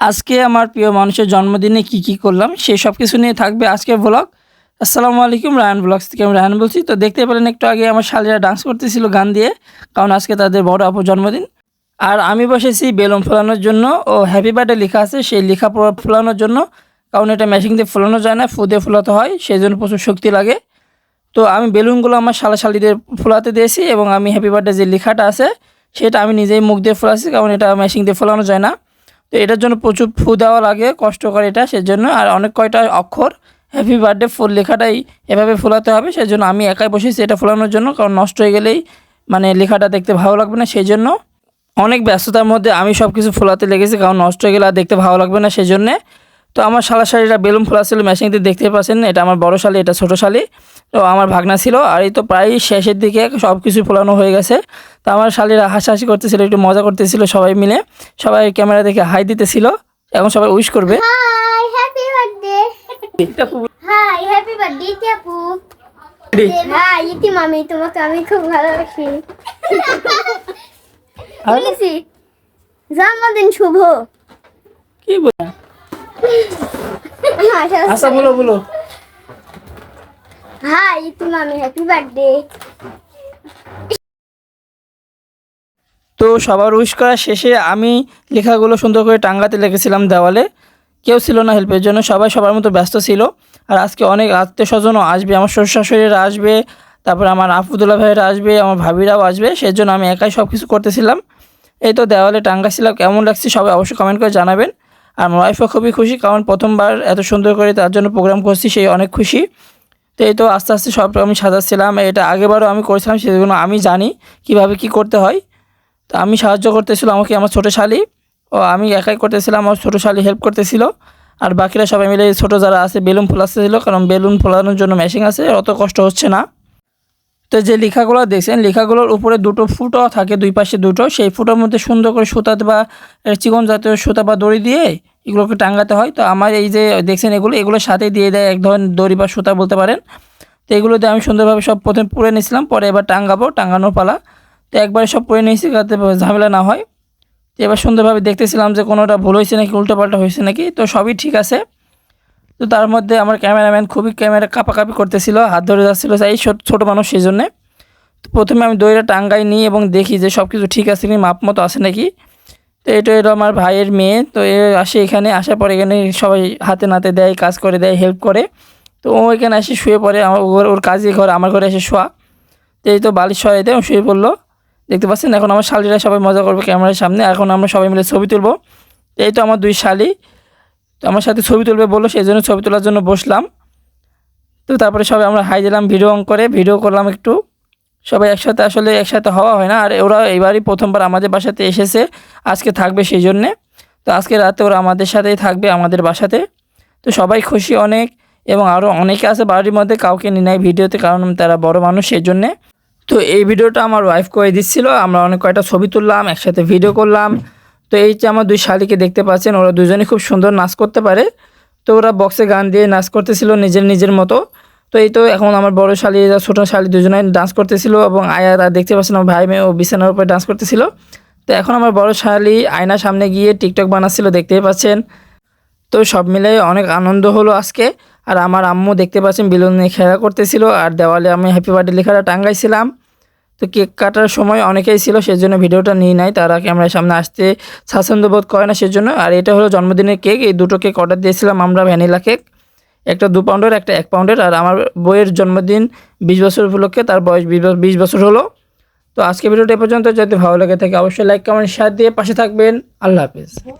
আজকে আমার প্রিয় মানুষের জন্মদিনে কি কি করলাম সেই সব কিছু নিয়ে থাকবে আজকের ব্লগ আসসালামু আলাইকুম রায়ন ব্লগস থেকে আমি রায়ন বলছি। তো দেখতে পেলেন একটু আগে আমার শালীরা ডান্স করতেছিল গান দিয়ে, কারণ আজকে তাদের বড় আপুর জন্মদিন। আর আমি বসেছি বেলুন ফোলানোর জন্য ও হ্যাপি বার্থডে লেখা আছে, সেই লেখা ফোলানোর জন্য। কারণ এটা মেশিন দিয়ে ফোলানো যায় না, ফু দিয়ে ফোলাতে হয় সেই জন্য প্রচুর শক্তি লাগে। তো আমি বেলুনগুলো আমার শালা শালিদের ফোলাতে দিয়েছি এবং আমি হ্যাপি বার্থডে যে লেখাটা আছে, সেটা আমি নিজেই মুখ দিয়ে ফোলাচ্ছি, কারণ এটা মেশিন দিয়ে ফোলানো যায় না। তো এটার জন্য প্রচুর ফু দেওয়া লাগে, কষ্টকর এটা, সেজন্য। আর অনেক কয়টা অক্ষর হ্যাপি বার্থডে ফুল লেখাটাই এভাবে ফোলাতে হবে, সেজন্য আমি একাই বসেছি এটা ফোলানোর জন্য, কারণ নষ্ট হয়ে গেলেই মানে লেখাটা দেখতে ভালো লাগবে না সেই জন্য অনেক ব্যস্ততার মধ্যে আমি সব কিছু ফোলাতে লেগেছি, কারণ নষ্ট হয়ে গেলে আর দেখতে ভালো লাগবে না সেই জন্যে তো আমার শালা শাড়িটা বেলুন ফোলা ছিল মেশিন দিয়ে দেখতে পাচ্ছেন এটা আমার বড় শালি এটা ছোটো শালি। তো আমার ভাগনা ছিল আর এই তো প্রায় শেষের দিকে সব কিছু ফোলানো হয়ে গেছে। তো আমার শালিরা হাসাহাসি করতেছিল একটু মজা করতেছিল সবাই মিলে। সবাই ক্যামেরা দেখে হাই দিতেছিল এখন সবাই উইশ করবে। জন্মদিন শুভ। কি বলে আচ্ছা বলো বলো। হাই ইতি মামি হ্যাপি বার্থডে তো সবার উইশ করা শেষে আমি লেখাগুলো সুন্দর করে টাঙ্গাতে লেগেছিলাম দেওয়ালে। কেউ ছিল না হেল্পের জন্য সবাই সবার মতো ব্যস্ত ছিল। আর আজকে অনেক আত্মীয় স্বজনও আসবে আমার শ্বশুর শাশুড়িরা আসবে তারপর আমার আফুদুল্লাহ ভাইয়েরা আসবে আমার ভাবিরাও আসবে সেই জন্য আমি একাই সব কিছু করতেছিলাম। এই তো দেওয়ালে টাঙ্গাছিলাম কেমন লাগছে সবাই অবশ্যই কমেন্ট করে জানাবেন। আমার ওয়াইফও খুবই খুশি, কারণ প্রথমবার এত সুন্দর করে তার জন্য প্রোগ্রাম করছি, সেই অনেক খুশি। তো এই তো আস্তে আস্তে সব আমি সাজাচ্ছিলাম, এটা আগেবারও আমি করেছিলাম সেগুলো আমি জানি কীভাবে কি করতে হয়। তো আমি সাহায্য করতেছিল আমাকে আমার ছোটো শালি, ও আমি একাই করতেছিলাম আমার ছোটো শালি হেল্প করতেছিল। আর বাকিরা সবাই মিলে ছোটো যারা আছে, বেলুন ফোলাচ্ছিল, কারণ বেলুন ফোলানোর জন্য মেশিন আছে, অত কষ্ট হচ্ছে না। তো যে লেখাগুলো দেখছেন, লেখাগুলোর উপরে দুটো ফুটো থাকে, দুই পাশে দুটো। সেই ফুটোর মধ্যে সুন্দর করে সুতাতে বা চিকন জাতীয় সুতা বা দড়ি দিয়ে এগুলোকে টাঙ্গাতে হয়। তো আমার এই যে দেখছেন এগুলো এগুলোর সাথে দিয়ে দেয় এক ধরনের দড়ি বা সুতা বলতে পারেন। তো এগুলো দিয়ে আমি সুন্দরভাবে সব প্রথমে পুড়ে নিয়েছিলাম, পরে এবার টাঙ্গাবো টাঙ্গানোর পালা। তো একবারে সব পরে নিয়েছি, যাতে ঝামেলা না হয়। তো এবার সুন্দরভাবে দেখতেছিলাম যে কোনোটা ভুল হয়েছে নাকি, উল্টোপাল্টা হয়েছে নাকি। তো সবই ঠিক আছে। তো তার মধ্যে আমার ক্যামেরাম্যান খুবই ক্যামেরা কাপাকাপি করতেছিল, হাত ধরে যাচ্ছিল, এই ছোট- মানুষ সেই জন্যে। তো প্রথমে আমি দইটা টাঙ্গাই নিই এবং দেখি যে সব কিছু ঠিক আছে কি, মাপ মতো আছে নাকি। তো এটা এটা আমার ভাইয়ের মেয়ে, তো এ আসে এখানে, আসার পর এখানে সবাই হাতে নাতে দেয়, কাজ করে দেয় হেল্প করে। তো ও এখানে এসে শুয়ে পড়ে, আমার ওর ওর কাজে ঘর, আমার ঘরে এসে শোয়া। তো এই তো বালিশ সরাই দেয় শুয়ে পড়ল। দেখতে পাচ্ছেন, এখন আমার শালিরা সবাই মজা করবে ক্যামেরার সামনে, এখন আমরা সবাই মিলে ছবি তুলবো। এই তো আমার দুই শালি। তো আমার সাথে ছবি তুলবে বলল, সেই জন্য ছবি তোলার জন্য বসলাম। তো তারপরে সবাই আমরা হাই দিলাম, ভিডিও অন করে, ভিডিও করলাম একটু। সবাই একসাথে, আসলে একসাথে হওয়া হয় না, আর ওরা এবারই প্রথমবার আমাদের বাসাতে এসেছে, আজকে থাকবে সেই জন্যে। তো আজকে রাতে ওরা আমাদের সাথেই থাকবে, আমাদের বাসাতে। তো সবাই খুশি অনেক, এবং আরও অনেকে আছে বাড়ির মধ্যে, কাউকে নিয়ে নেয় ভিডিওতে, কারণ তারা বড় মানুষ, সেই জন্যে। তো এই ভিডিওটা আমার ওয়াইফ করে দিচ্ছিল, আমরা অনেক কয়টা ছবি তুললাম, একসাথে ভিডিও করলাম। তো এই যে আমার দুই শালিকে দেখতে পাচ্ছেন, ওরা দুজনে খুব সুন্দর নাচ করতে পারে। তো ওরা বক্সে গান দিয়ে নাচ করতেছিল নিজের নিজের মতো। তো এই তো এখন আমার বড় শালি, ছোটো শালি দুজনে ডান্স করতেছিল এবং আয়া তার দেখতে পাচ্ছেন আমার ভাই মেয়ে ও বিছানার উপরে ডান্স করতেছিল। তো এখন আমার বড় শালি আয়নার সামনে গিয়ে টিকটক বানাচ্ছিল, দেখতেই পাচ্ছেন। তো সব মিলে অনেক আনন্দ হলো আজকে। আর আমার আম্মু দেখতে পাচ্ছেন বেলুন নিয়ে খেলা করতেছিল, আর দেওয়ালে আমি হ্যাপি বার্থডে লেখাটা টাঙ্গাইছিলাম। তো কেক কাটার সময় অনেকেই ছিল, সেজন্য ভিডিওটা নিয়ে নাই। তারা ক্যামেরার সামনে আসতে স্বাচ্ছন্দ্য বোধ করে না, সেজন্য। আর এটা হলো জন্মদিনের কেক, এই দুটো কেক অর্ডার দিয়েছিলাম আমরা, ভ্যানিলা কেক। একটা দু পাউন্ডের, একটা এক পাউন্ডের। আর আমার বইয়ের জন্মদিন বিশ বছর উপলক্ষে, তার বয়স বিশ বছর- হলো। তো আজকে ভিডিওটা এ পর্যন্ত। যদি ভালো লাগে থাকে, অবশ্যই লাইক কমেন্ট শেয়ার দিয়ে পাশে থাকবেন। আল্লাহ হাফিজ।